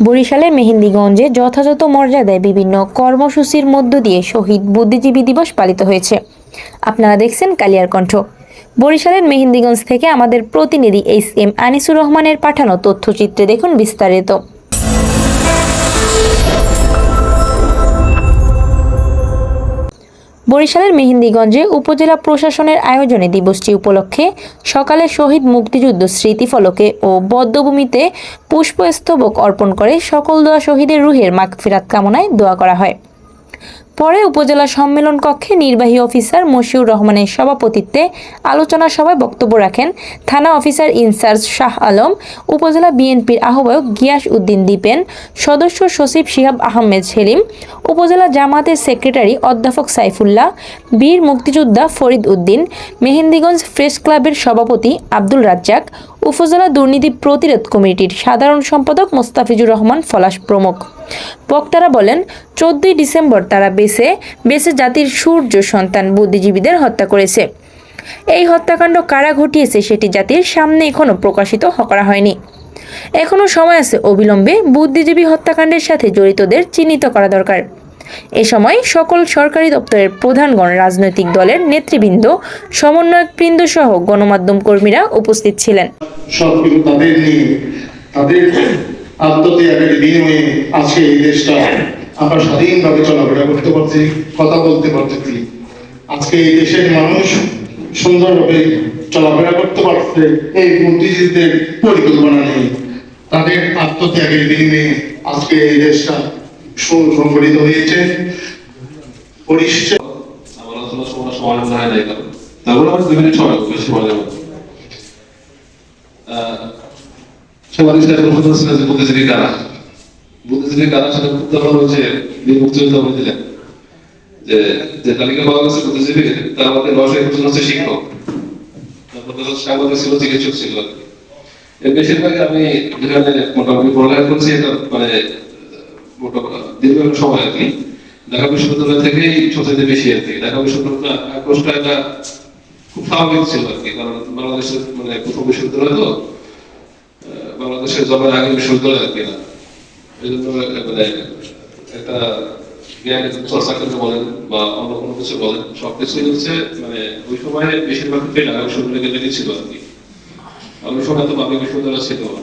বরিশালের মেহেন্দিগঞ্জে যথাযথ মর্যাদায় বিভিন্ন কর্মসূচির মধ্য দিয়ে শহীদ বুদ্ধিজীবী দিবস পালিত হয়েছে। আপনারা দেখছেন কালিয়ার কণ্ঠ। বরিশালের মেহেন্দিগঞ্জ থেকে আমাদের প্রতিনিধি এইচ এম আনিসুর রহমানের পাঠানো তথ্যচিত্রে দেখুন বিস্তারিত। বরিশালের মেহেন্দিগঞ্জে উপজেলা প্রশাসনের আয়োজনে দিবসটি উপলক্ষে সকালে শহীদ মুক্তিযুদ্ধ স্মৃতিফলকে ও বদ্ধভূমিতে পুষ্পস্তবক অর্পণ করে সকল দোয়া শহীদের রুহের মাগফিরাত কামনায় দোয়া করা হয়। পরে উপজেলা সম্মেলন কক্ষে নির্বাহী অফিসার মশিউর রহমানের সভাপতিত্বে আলোচনা সভায় বক্তব্য রাখেন থানা অফিসার ইনচার্জ শাহ আলম, উপজেলা বিএনপির আহ্বায়ক গিয়াস উদ্দিন দীপেন, সদস্য সচিব শিহাব আহমেদ সেলিম, উপজেলা জামাতের সেক্রেটারি অধ্যাপক সাইফুল্লাহ, বীর মুক্তিযোদ্ধা ফরিদ উদ্দিন, মেহেন্দিগঞ্জ প্রেস ক্লাবের সভাপতি আব্দুল রাজ্জাক উপজেলা দুর্নীতি প্রতিরোধ কমিটির সাধারণ সম্পাদক মোস্তাফিজুর রহমান ফলাশ প্রমুখ। বক্তারা বলেন, চোদ্দই ডিসেম্বর তারা বেছে বেছে জাতির সূর্য সন্তান বুদ্ধিজীবীদের হত্যা করেছে। এই হত্যাকাণ্ড কারা ঘটিয়েছে সেটি জাতির সামনে এখনও প্রকাশিত করা হয়নি। এখনও সময় আছে অবিলম্বে বুদ্ধিজীবী হত্যাকাণ্ডের সাথে জড়িতদের চিহ্নিত করা দরকার। এ সময় সকল সরকারি দপ্তরের প্রধানগণ রাজনৈতিক দলের নেতৃবৃন্দ সমন্বয়কবৃন্দ সহ গণমাধ্যম কর্মীরা উপস্থিত ছিলেন। আমরা স্বাধীনভাবে চলাফেরা করতে পারছি, কথা বলতে পারতেছি আজকে এই দেশের মানুষ সুন্দরভাবে চলাফেরা করতে পারছে এই বুদ্ধিজীবীদের পরিকল্পনা নেই তাদের আত্মত্যাগের বিনিময়ে আজকে এই দেশটা সুসংগঠিত হয়েছে। হয় যে বুদ্ধিজীবী কারা? বুদ্ধিজীবী বুদ্ধিজীবী, তার মধ্যে নশো একজন হচ্ছে শিক্ষক। এর বেশিরভাগ আমি যেখানে মোটামুটি পড়ালেখা করছি, এটা মানে একটা আর ঢাকা বিশ্ববিদ্যালয় বেশি আর কি। ঢাকা বিশ্ববিদ্যালয় এটা খুব স্বাভাবিক ছিল আর কি, কারণ বাংলাদেশের মানে প্রথম বিশ্ববিদ্যালয় তো বাংলাদেশের জন্মের আগে বিশ্ববিদ্যালয় আর কি না। এই জন্য মানে একটা জ্ঞান চর্চা বলেন বা অন্য কোনো কিছু বলেন, সবকিছুই হচ্ছে মানে ওই সময় বেশিরভাগ ক্ষেত্রে ঢাকা বিশ্ববিদ্যালয় কেন্দ্রিক ছিল আর কি। ওই সময় তো পাবলিক বিশ্ববিদ্যালয় ছিল না।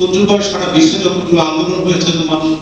প্রচুরবার সারা বিশ্বে যখন আন্দোলন হয়েছে মানুষ